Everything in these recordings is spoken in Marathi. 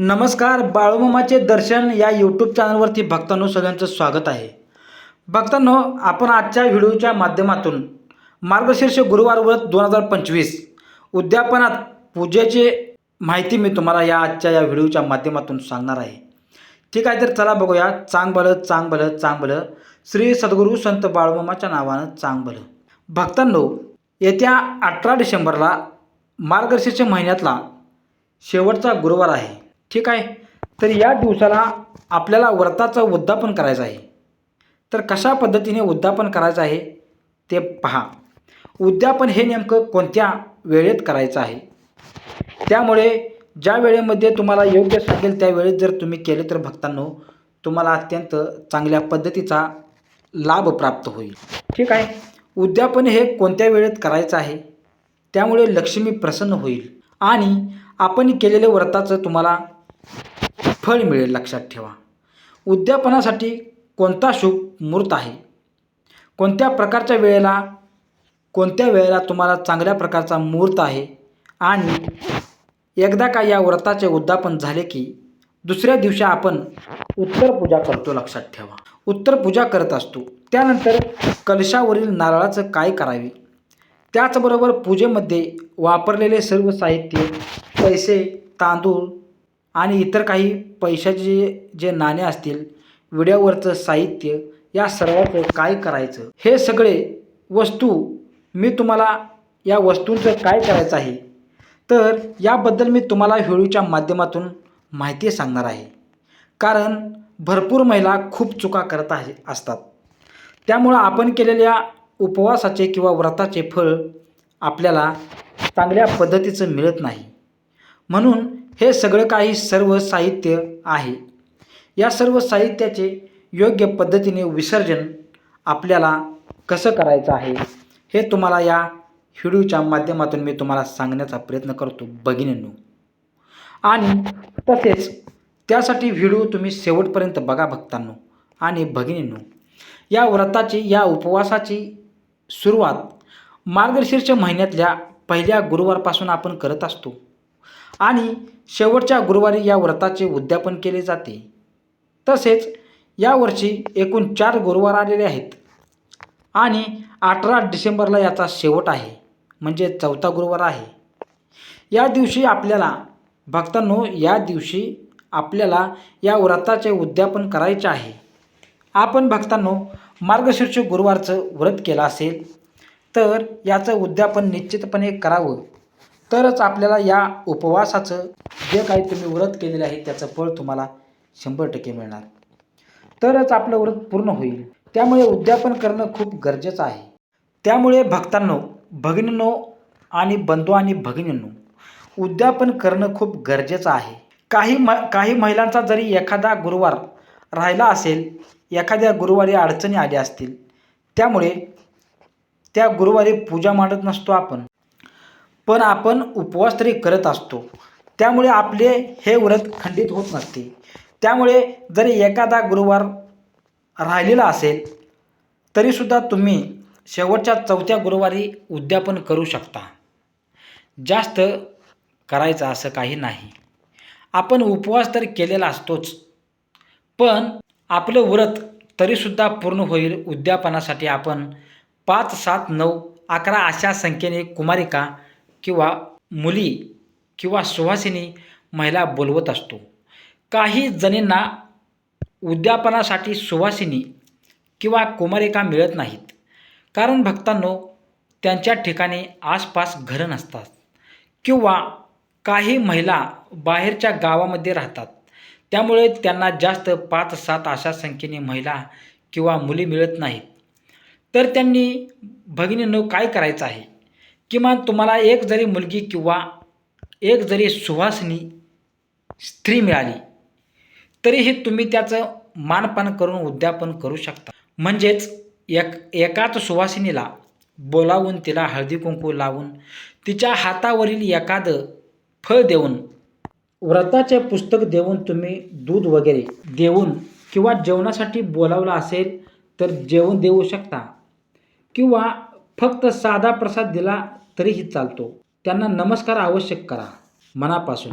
नमस्कार बाळूमामाचे दर्शन या यूट्यूब चॅनलवरती भक्तांनो सगळ्यांचं स्वागत आहे. भक्तांनो आपण आजच्या व्हिडिओच्या माध्यमातून मार्गशीर्ष गुरुवार व्रत दोन हजार पंचवीस उद्यापनात पूजेची माहिती मी तुम्हाला या आजच्या या व्हिडिओच्या माध्यमातून सांगणार आहे. ठीक आहे तर चला बघूया चांग भलं चांग भलं चांग भलं श्री सद्गुरू संत बाळूमामाच्या नावानं चांग भलं भक्तांनो येत्या अठरा डिसेंबरला मार्गशीर्ष महिन्यातला शेवटचा गुरुवार आहे. ठीक आहे? तर या दिवसाला आपल्याला व्रताचं उद्यापन करायचं आहे. तर कशा पद्धतीने उद्यापन करायचं आहे ते पहा. उद्यापन हे नेमकं कोणत्या वेळेत करायचं आहे? त्यामुळे ज्या वेळेमध्ये तुम्हाला योग्य सांगेल त्या वेळेत जर तुम्ही केले तर भक्तांनो तुम्हाला अत्यंत चांगल्या पद्धतीचा लाभ प्राप्त होईल. ठीक आहे? उद्यापन हे कोणत्या वेळेत करायचं आहे? त्यामुळे लक्ष्मी प्रसन्न होईल. आणि आपण केलेल्या व्रताचं तुम्हाला फळ मिळेल लक्षात ठेवा. उद्यापनासाठी कोणता शुभ मुहूर्त आहे? कोणत्या प्रकारच्या वेळेला कोणत्या वेळेला तुम्हाला चांगल्या प्रकारचा मुहूर्त आहे? आणि एकदा का या व्रताचे उद्यापन झाले की दुसऱ्या दिवशी आपण उत्तर पूजा करतो लक्षात ठेवा. उत्तर पूजा करत असतो. त्यानंतर कलशावरील नारळाचं काय करावे? त्याचबरोबर पूजेमध्ये वापरलेले सर्व साहित्य पैसे तांदूळ आणि इतर काही पैशाचे जे नाणे असतील विड्यावरचं साहित्य या सर्वाचं काय करायचं? हे सगळे वस्तू मी तुम्हाला या वस्तूंचं काय करायचं आहे? तर याबद्दल मी तुम्हाला व्हिडिओच्या माध्यमातून माहिती सांगणार आहे. कारण भरपूर महिला खूप चुका करत आहे असतात. त्यामुळं आपण केलेल्या उपवासाचे किंवा व्रताचे फळ आपल्याला चांगल्या पद्धतीचं मिळत नाही. म्हणून हे सगळं काही सर्व साहित्य आहे. या सर्व साहित्याचे योग्य पद्धतीने विसर्जन आपल्याला कसं करायचं आहे हे तुम्हाला या व्हिडिओच्या माध्यमातून मी तुम्हाला सांगण्याचा प्रयत्न करतो भगिनींनो. आणि तसेच त्यासाठी व्हिडिओ तुम्ही शेवटपर्यंत बघा भक्तांनो. आणि भगिनींनो या व्रताची या उपवासाची सुरुवात मार्गशीर्ष महिन्यातल्या पहिल्या गुरुवारपासून आपण करत असतो. आणि शेवटच्या गुरुवारी या व्रताचे उद्यापन केले जाते. तसेच यावर्षी एकूण चार गुरुवार आलेले आहेत. आणि अठरा डिसेंबरला याचा शेवट आहे म्हणजे चौथा गुरुवार आहे. या दिवशी आपल्याला भक्तांनो या दिवशी आपल्याला या व्रताचे उद्यापन करायचे आहे. आपण भक्तांनो मार्गशीर्ष गुरुवारचं व्रत केलं असेल तर याचं उद्यापन निश्चितपणे करावं. तरच आपल्याला या उपवासाचं जे काही तुम्ही व्रत केलेलं आहे त्याचं फळ तुम्हाला शंभर टक्के मिळणार. तरच आपलं व्रत पूर्ण होईल. त्यामुळे उद्यापन करणं खूप गरजेचं आहे. त्यामुळे भक्तांनो भगिनींनो आणि बंधू आणि भगिनींनो उद्यापन करणं खूप गरजेचं आहे. काही म काही महिलांचा जरी एखादा गुरुवार राहिला असेल एखाद्या गुरुवारी अडचणी आल्या असतील त्यामुळे त्या गुरुवारी पूजा मांडत नसतो आपण. पण आपण उपवास तरी करत असतो. त्यामुळे आपले हे व्रत खंडित होत नसते. त्यामुळे जरी एखादा गुरुवार राहिलेला असेल तरीसुद्धा तुम्ही शेवटच्या चौथ्या गुरुवारी उद्यापन करू शकता. जास्त करायचं असं काही नाही. आपण उपवास तर केलेला असतोच पण आपलं व्रत तरीसुद्धा पूर्ण होईल उद्यापनासाठी आपण पाच सात नऊ अकरा अशा संख्येने कुमारिका किंवा मुली किंवा सुवासिनी महिला बोलवत असतो. काही जणींना उद्यापनासाठी सुवासिनी किंवा कुमारिका मिळत नाहीत. कारण भक्तांनो त्यांच्या ठिकाणी आसपास घरं नसतात किंवा काही महिला बाहेरच्या गावामध्ये राहतात. त्यामुळे त्यांना जास्त पाच सात अशा संख्येने महिला किंवा मुली मिळत नाहीत. तर त्यांनी भगिनींनो काय करायचं आहे? किमान तुम्हाला एक जरी मुलगी किंवा एक जरी सुवासिनी स्त्री मिळाली तरीही तुम्ही त्याचं मानपान करून उद्यापन करू शकता. म्हणजेच एक एकाच सुवासिनीला बोलावून तिला हळदी कुंकू लावून तिच्या हातावरील एखादं फळ देऊन व्रताचे पुस्तक देऊन तुम्ही दूध वगैरे देऊन किंवा जेवणासाठी बोलावलं असेल तर जेवण देऊ शकता. किंवा फक्त साधा प्रसाद दिला तरीही चालतो. त्यांना नमस्कार आवश्यक करा मनापासून.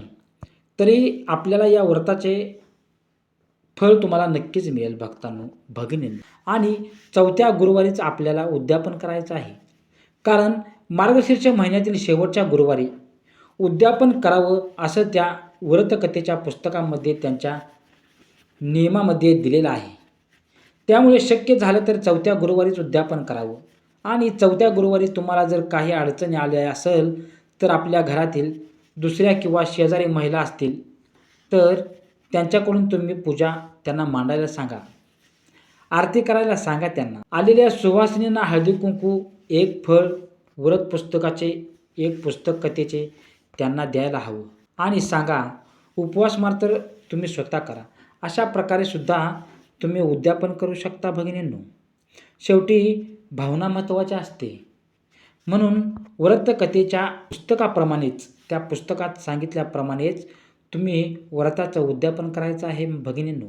तरी आपल्याला या व्रताचे फळ तुम्हाला नक्कीच मिळेल भक्तांनो भगिनी आणि चौथ्या गुरुवारीच आपल्याला उद्यापन करायचं आहे. कारण मार्गशीर्ष महिन्यातील शेवटच्या गुरुवारी उद्यापन करावं असं त्या व्रतकथेच्या पुस्तकामध्ये त्यांच्या नियमामध्ये दिलेलं आहे. त्यामुळे शक्य झालं तर चौथ्या गुरुवारीच उद्यापन करावं. आणि चौथ्या गुरुवारी तुम्हाला जर काही अडचणी आल्या असेल तर आपल्या घरातील दुसऱ्या किंवा शेजारी महिला असतील तर त्यांच्याकडून तुम्ही पूजा त्यांना मांडायला सांगा. आरती करायला सांगा त्यांना. आलेल्या सुवासिनींना हळदी कुंकू एक फळ व्रत पुस्तकाचे एक पुस्तक कथेचे त्यांना द्यायला हवं. आणि सांगा उपवास मात्र तुम्ही स्वतः करा. अशा प्रकारे सुद्धा तुम्ही उद्यापन करू शकता भगिनींनो. शेवटी भावना महत्त्वाच्या असते. म्हणून व्रतकथेच्या पुस्तकाप्रमाणेच त्या पुस्तकात सांगितल्याप्रमाणेच तुम्ही व्रताचं उद्यापन करायचं आहे भगिनींनो.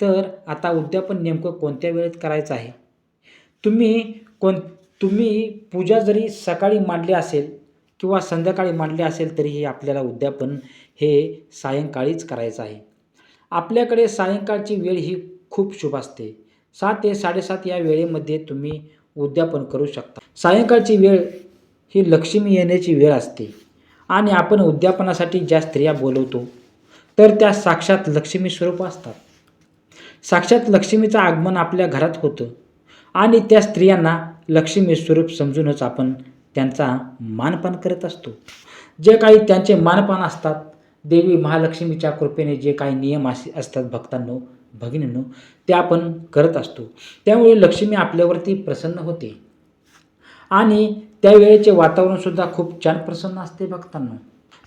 तर आता उद्यापन नेमकं कोणत्या वेळेत करायचं आहे? तुम्ही कोण तुम्ही पूजा जरी सकाळी मांडली असेल किंवा संध्याकाळी मांडली असेल तरीही आपल्याला उद्यापन हे सायंकाळीच करायचं आहे. आपल्याकडे सायंकाळची वेळ ही खूप शुभ असते. सात ते साडेसात या वेळेमध्ये तुम्ही उद्यापन करू शकता. सायंकाळची वेळ ही लक्ष्मी येण्याची वेळ असते आणि आपण उद्यापनासाठी ज्या स्त्रिया बोलवतो तर त्या साक्षात लक्ष्मी स्वरूप असतात. साक्षात लक्ष्मीचं आगमन आपल्या घरात होतं आणि त्या स्त्रियांना लक्ष्मी स्वरूप समजूनच आपण त्यांचा मानपान करत असतो. जे काही त्यांचे मानपान असतात देवी महालक्ष्मीच्या कृपेने जे काही नियम असे असतात भक्तांनो भगिनींनो ते आपण करत असतो. त्यामुळे लक्ष्मी आपल्यावरती प्रसन्न होते. आणि त्यावेळेचे वातावरणसुद्धा खूप छान प्रसन्न असते भक्तांना.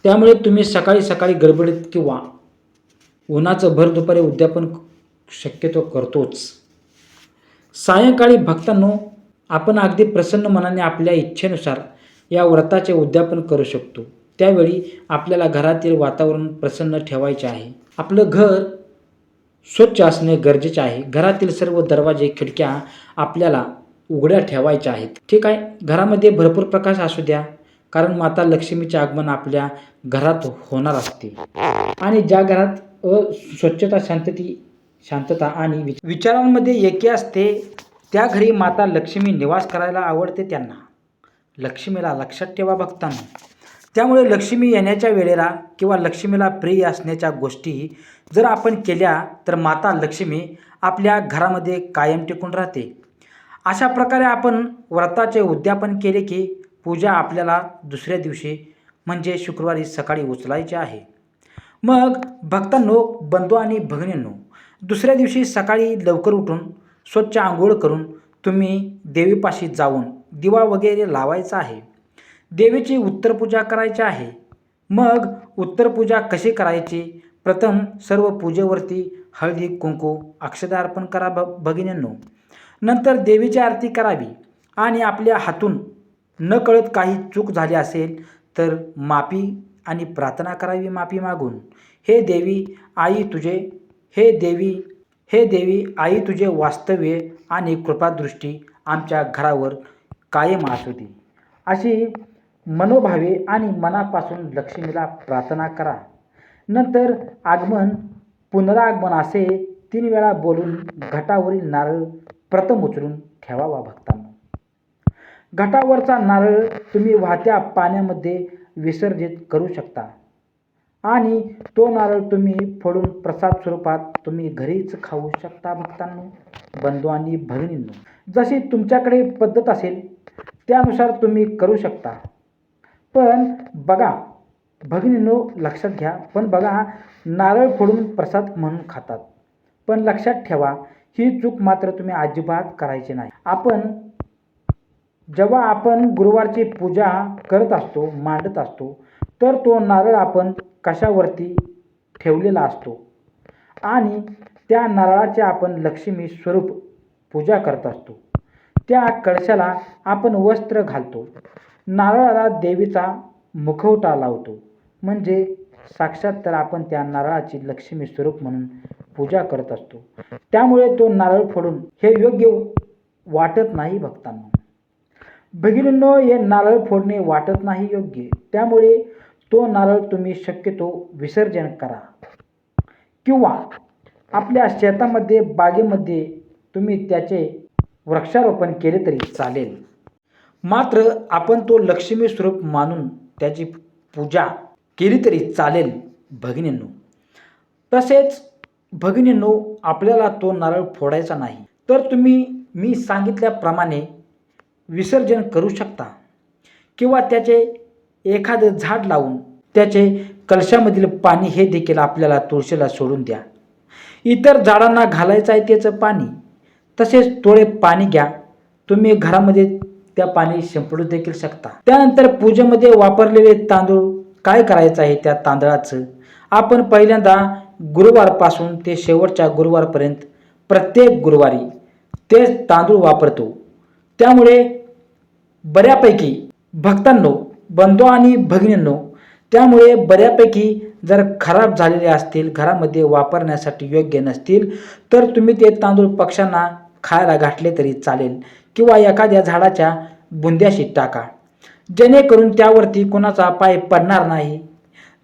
त्यामुळे तुम्ही सकाळी सकाळी गडबडीत किंवा उन्हाचं भर दुपारी उद्यापन शक्यतो करतोच. सायंकाळी भक्तांनो आपण अगदी प्रसन्न मनाने आपल्या इच्छेनुसार या व्रताचे उद्यापन करू शकतो. त्यावेळी आपल्याला घरातील वातावरण प्रसन्न ठेवायचे आहे. आपलं घर स्वच्छ असणे गरजेचे आहे. घरातील सर्व दरवाजे खिडक्या आपल्याला उघड्या ठेवायच्या आहेत. ठीक आहे? घरामध्ये भरपूर प्रकाश असू द्या. कारण माता लक्ष्मीचे आगमन आपल्या घरात होणार असते. आणि ज्या घरात स्वच्छता शांतती शांतता आणि विचारांमध्ये एकी असते त्या घरी माता लक्ष्मी निवास करायला आवडते त्यांना. लक्ष्मीला लक्षात ठेवा भक्तांना. त्यामुळे लक्ष्मी येण्याच्या वेळेला किंवा लक्ष्मीला प्रिय असण्याच्या गोष्टी जर आपण केल्या तर माता लक्ष्मी आपल्या घरामध्ये कायम टिकून राहते. अशा प्रकारे आपण व्रताचे उद्यापन केले की पूजा आपल्याला दुसऱ्या दिवशी म्हणजे शुक्रवारी सकाळी उचलायची आहे. मग भक्तांनो बंधू आणि भगिनींनो दुसऱ्या दिवशी सकाळी लवकर उठून स्वच्छ आंघोळ करून तुम्ही देवीपाशी जाऊन दिवा वगैरे लावायचा आहे. देवीची उत्तरपूजा करायची आहे. मग उत्तरपूजा कशी करायची? प्रथम सर्व पूजेवरती हळदी कुंकू अक्षदा अर्पण करा ब भगिनींनो. नंतर देवीची आरती करावी आणि आपल्या हातून न कळत काही चूक झाली असेल तर माफी आणि प्रार्थना करावी माफी मागून. हे देवी आई तुझे हे देवी हे देवी आई तुझे वास्तव्य आणि कृपादृष्टी आमच्या घरावर कायम असू दे. अशी मनोभावे आणि मनापासून लक्ष्मीला प्रार्थना करा. नंतर आगमन पुनरागमन असे तीन वेळा बोलून घटावरील नारळ प्रथम उचलून ठेवावा भक्तांनो. घटावरचा नारळ तुम्ही वाहत्या पाण्यामध्ये विसर्जित करू शकता. आणि तो नारळ तुम्ही फोडून प्रसाद स्वरूपात तुम्ही घरीच खाऊ शकता भक्तांनो बंधू आणि भगिनींनो. जशी तुमच्याकडे पद्धत असेल त्यानुसार तुम्ही करू शकता. पण बघा भगिनींनो लक्षात घ्या. पण बघा हा नारळ फोडून प्रसाद म्हणून खातात. पण लक्षात ठेवा ही चूक मात्र तुम्ही अजिबात करायची नाही. आपण जेव्हा आपण गुरुवारची पूजा करत असतो मांडत असतो तर तो नारळ आपण कशावरती ठेवलेला असतो? आणि त्या नारळाचे आपण लक्ष्मी स्वरूप पूजा करत असतो. त्या कळशाला आपण वस्त्र घालतो. नारळाला देवीचा मुखवटा लावतो. म्हणजे साक्षात तर आपण त्या नारळाची लक्ष्मी स्वरूप म्हणून पूजा करत असतो. त्यामुळे तो नारळ फोडून हे योग्य वाटत नाही भक्तांना. भगिनींनो हे नारळ फोडणे वाटत नाही योग्य. त्यामुळे तो नारळ तुम्ही शक्यतो विसर्जन करा. किंवा आपल्या शेतामध्ये बागेमध्ये तुम्ही त्याचे वृक्षारोपण केले तरी चालेल. मात्र आपण तो लक्ष्मी स्वरूप मानून त्याची पूजा केली तरी चालेल भगिनींनो. तसेच भगिनींनो आपल्याला तो नारळ फोडायचा नाही. तर तुम्ही मी सांगितल्याप्रमाणे विसर्जन करू शकता. किंवा त्याचे एखादं झाड लावून त्याचे कलशामधील पाणी हे देखील आपल्याला तुळशीला सोडून द्या. इतर झाडांना घालायचं आहे त्याचं पाणी. तसेच थोडे पाणी घ्या. तुम्ही घरामध्ये त्या पाणी शिंपडू देखील शकता. त्यानंतर पूजेमध्ये वापरलेले तांदूळ काय करायचं आहे त्या तांदळाचं? आपण पहिल्यांदा गुरुवारपासून ते शेवटच्या गुरुवारपर्यंत प्रत्येक गुरुवारी तेच तांदूळ वापरतो. त्यामुळे बऱ्यापैकी भक्तांनो बंधू आणि भगिनींनो त्यामुळे बऱ्यापैकी जर खराब झालेले असतील घरामध्ये वापरण्यासाठी योग्य नसतील तर तुम्ही ते तांदूळ पक्ष्यांना खायला घातले तरी चालेल किंवा एखाद्या झाडाच्या बुंद्याशी टाका. जेणेकरून त्यावरती कोणाचा पाय पडणार नाही.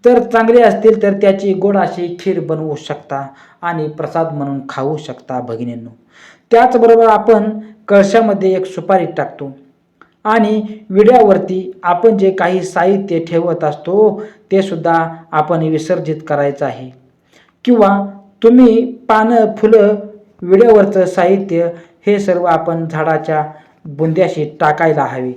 तर चांगले असतील तर त्याची गोड अशी खीर बनवू शकता आणि प्रसाद म्हणून खाऊ शकता भगिनींनो. त्याचबरोबर आपण कळशामध्ये एक सुपारी टाकतो आणि विड्यावरती आपण जे काही साहित्य ठेवत असतो ते सुद्धा आपण विसर्जित करायचं आहे. किंवा तुम्ही पानं फुलं वेळेवरचं साहित्य हे सर्व आपण झाडाच्या बुंद्याशी टाकायला हवे.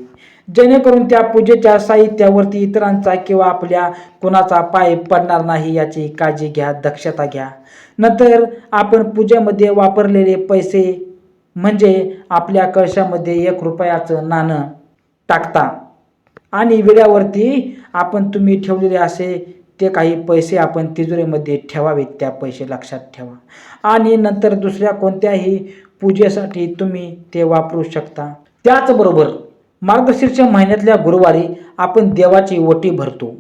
जेणेकरून त्या पूजेच्या साहित्यावरती इतरांचा किंवा आपल्या कुणाचा पाय पडणार नाही याची काळजी घ्या दक्षता घ्या. नंतर आपण पूजेमध्ये वापरलेले पैसे म्हणजे आपल्या कळशामध्ये एक रुपयाचं नाणं टाकता. आणि विड्यावरती आपण तुम्ही ठेवलेले असे ते काही पैसे आपण तिजोरीमध्ये ठेवावेत त्या पैसे लक्षात ठेवा. आणि नंतर दुसऱ्या कोणत्याही पूजेसाठी तुम्ही ते वापरू शकता. त्याचबरोबर मार्गशीर्ष महिन्यातल्या गुरुवारी आपण देवाची ओटी भरतो.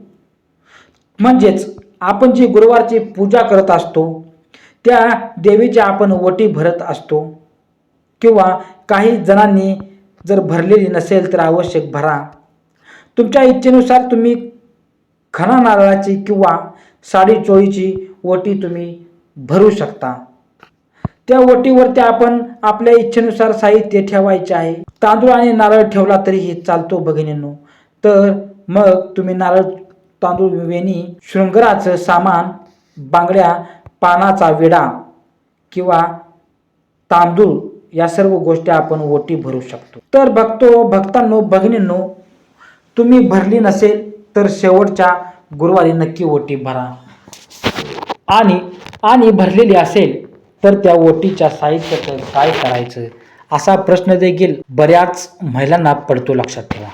म्हणजेच आपण जी गुरुवारची पूजा करत असतो त्या देवीच्या आपण ओटी भरत असतो. किंवा काही जणांनी जर भरलेली नसेल तर आवश्यक भरा. तुमच्या इच्छेनुसार तुम्ही खणा नारळाची किंवा साडी चोळीची ओटी तुम्ही भरू शकता. त्या ओटीवरती आपण आपल्या इच्छेनुसार साहित्य ठेवायचे आहे. तांदूळ आणि नारळ ठेवला तरीही चालतो भगिनींनो. तर मग तुम्ही नारळ तांदूळ वेणी शृंगाराचं सामान बांगड्या पानाचा विडा किंवा तांदूळ या सर्व गोष्टी आपण ओटी भरू शकतो. तर भक्तो भक्तांनो भगिनींनो तुम्ही भरली नसेल तर शेवटच्या गुरुवारी नक्की ओटी भरा. आणि आणि भरलेली असेल तर त्या ओटीच्या साहित्याचं काय करायचं? असा प्रश्न देखील बऱ्याच महिलांना पडतो लक्षात ठेवा.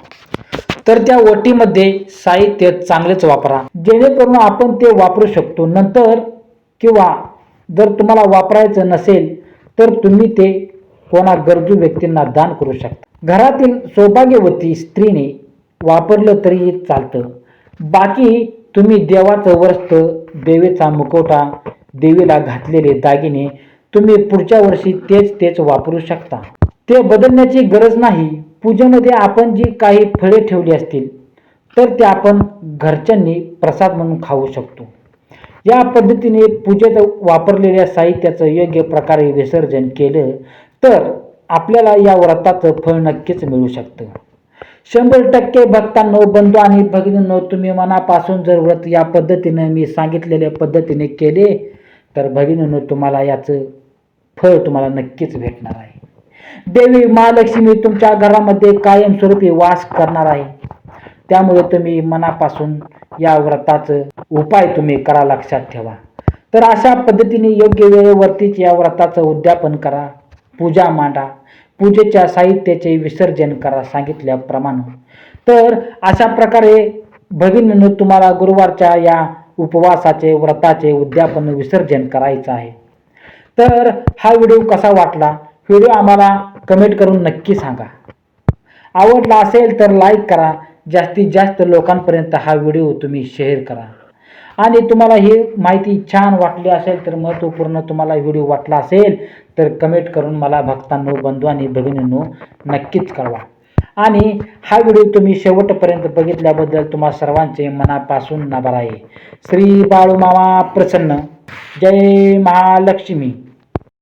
तर त्या ओटीमध्ये साहित्य चांगलेच वापरा. जेणेकरून आपण ते वापरू शकतो. नंतर किंवा जर तुम्हाला वापरायचं नसेल तर तुम्ही ते कोणा गरजू व्यक्तींना दान करू शकता. घरातील सौभाग्यवती स्त्रीने वापरलं तरी चालतं. बाकी तुम्ही देवाचं वस्त्र देवीचा मुखवटा देवीला घातलेले दागिने तुम्ही पुढच्या वर्षी तेच तेच वापरू शकता. ते बदलण्याची गरज नाही. पूजेमध्ये आपण जी काही फळे ठेवली असतील तर ते आपण घरच्यांनी प्रसाद म्हणून खाऊ शकतो. या पद्धतीने पूजेत वापरलेल्या साहित्याचं योग्य प्रकारे विसर्जन केलं तर आपल्याला या व्रताचं फळ नक्कीच मिळू शकतं. शंभर टक्के भक्तांनो बंधू आणि भगिनींनो तुम्ही मनापासून जर व्रत या पद्धतीने मी सांगितलेल्या पद्धतीने केले तर भगिनींनो तुम्हाला याचं फळ तुम्हाला नक्कीच भेटणार आहे. देवी महालक्ष्मी तुमच्या घरामध्ये कायमस्वरूपी वास करणार आहे. त्यामुळे तुम्ही मनापासून या व्रताचं उपाय तुम्ही करा लक्षात ठेवा. तर अशा पद्धतीने योग्य वेळेवरतीच या व्रताचं उद्यापन करा पूजा मांडा. पूजेच्या साहित्याचे विसर्जन करा सांगितल्याप्रमाणे. तर अशा प्रकारे भगिनीनं तुम्हाला गुरुवारच्या या उपवासाचे व्रताचे उद्यापन विसर्जन करायचं आहे. तर हा व्हिडिओ कसा वाटला? व्हिडिओ आम्हाला कमेंट करून नक्की सांगा. आवडला असेल तर लाईक करा. जास्तीत जास्त लोकांपर्यंत हा व्हिडिओ तुम्ही शेअर करा. आणि तुम्हाला ही माहिती छान वाटली असेल तर महत्त्वपूर्ण तुम्हाला व्हिडिओ वाटला असेल तर कमेंट करून मला भक्तांनो बंधू आणि भगिनींनो नक्कीच कळवा. आणि हा व्हिडिओ तुम्ही शेवटपर्यंत बघितल्याबद्दल तुम्हा सर्वांचे मनापासून नाभार आहे. श्री बाळूमामा प्रसन्न. जय महालक्ष्मी.